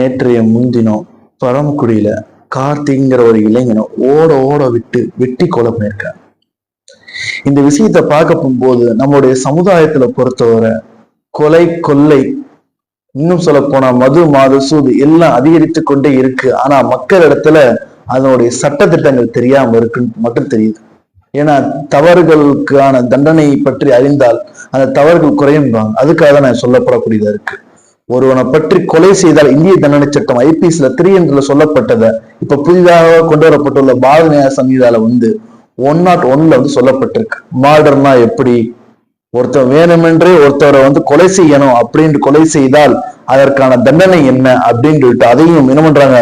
நேற்றைய முன்தினம் பரமக்குடியில கார்த்திங்கிற ஒரு இளைஞனை ஓட ஓட விட்டு வெட்டி கொலை பண்ணியிருக்காங்க இந்த விஷயத்தை பார்க்க போகும்போது நம்மளுடைய சமுதாயத்துல பொறுத்தவரை கொலை கொள்ளை இன்னும் சொல்ல போனா மது மாது சூது எல்லாம் அதிகரித்து கொண்டே இருக்கு. ஆனா மக்கள் இடத்துல அதனுடைய சட்டத்திட்டங்கள் தெரியாம இருக்குன்னு மட்டும் தெரியுது. ஏன்னா தவறுகளுக்கான தண்டனை பற்றி அறிந்தால் அந்த தவறுகள் குறையும்பாங்க. அதுக்காக நான் சொல்லப்படக்கூடியதா இருக்கு. ஒருவனை பற்றி கொலை செய்தால் இந்திய தண்டனை சட்டம் ஐபிஎஸ்ல த்ரீ என்று சொல்லப்பட்டதை இப்ப புதிதாக கொண்டு வரப்பட்டுள்ள பாரத நியாய சங்கீதால வந்து ஒன் நாட் ஒன்ல வந்து சொல்லப்பட்டிருக்கு. மாடர்னா எப்படி? ஒருத்தர் வேணுமென்றே ஒருத்தரை வந்து கொலை செய்யணும் அப்படின்னு கொலை செய்தால் அதற்கான தண்டனை என்ன அப்படின்னு சொல்லிட்டு அதையும் என்ன பண்றாங்க?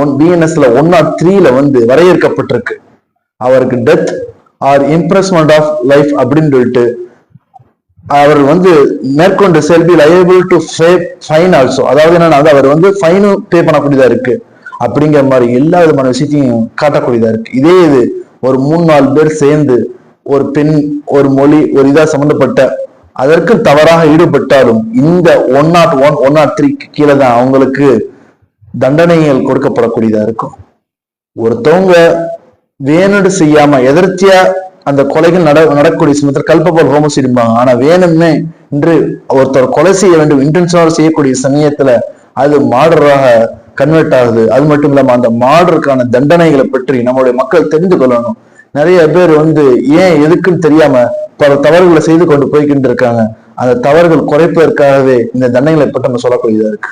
ஒன் பிஎன்எஸ்ல ஒன் நாட் த்ரீல வந்து வரையறுக்கப்பட்டிருக்கு. அவருக்கு death or imprisonment of life அப்படின்னு சொல்லிட்டு அவர் வந்து மேற்கொண்டு shall be liable to fine also அதாவது என்னன்னா அவர் வந்து ஃபைனும் பே பண்ணக்கூடியதா இருக்கு. அப்படிங்கிற மாதிரி எல்லா விதமான விஷயத்தையும் காட்டக்கூடியதா இருக்கு. இதே இது ஒரு மூணு நாலு பேர் சேர்ந்து ஒரு பெண் ஒரு மொழி ஒரு இதா சம்பந்தப்பட்ட அதற்கு தவறாக ஈடுபட்டாலும் இந்த one naught one one naught த்ரீக்கு கீழே தான் அவங்களுக்கு தண்டனைகள் கொடுக்கப்படக்கூடியதா இருக்கும். ஒருத்தவங்க வேணுடு செய்யாம எதிர்த்தியா அந்த கொலைகள் நட நடக்கக்கூடிய சமயத்தில் கல்பபால் ஹோமோசிடும்பாங்க ஆனா வேணும்னு என்று ஒருத்தர் கொலை செய்ய வேண்டும் இன்டென்ஷனாக செய்யக்கூடிய சமயத்துல அது மாடராக கன்வெர்ட் ஆகுது. அது மட்டும் இல்லாம அந்த மாடருக்கான தண்டனைகளை பற்றி நம்மளுடைய மக்கள் தெரிந்து கொள்ளணும். நிறைய பேர் வந்து ஏன் எதுக்குன்னு தெரியாம பல தவறுகளை செய்து கொண்டு போய்கிட்டு இருக்காங்க. அந்த தவறுகள் குறைப்பதற்காகவே இந்த தண்டனைகளை பற்றி நம்ம சொல்லக்கூடியதா இருக்கு.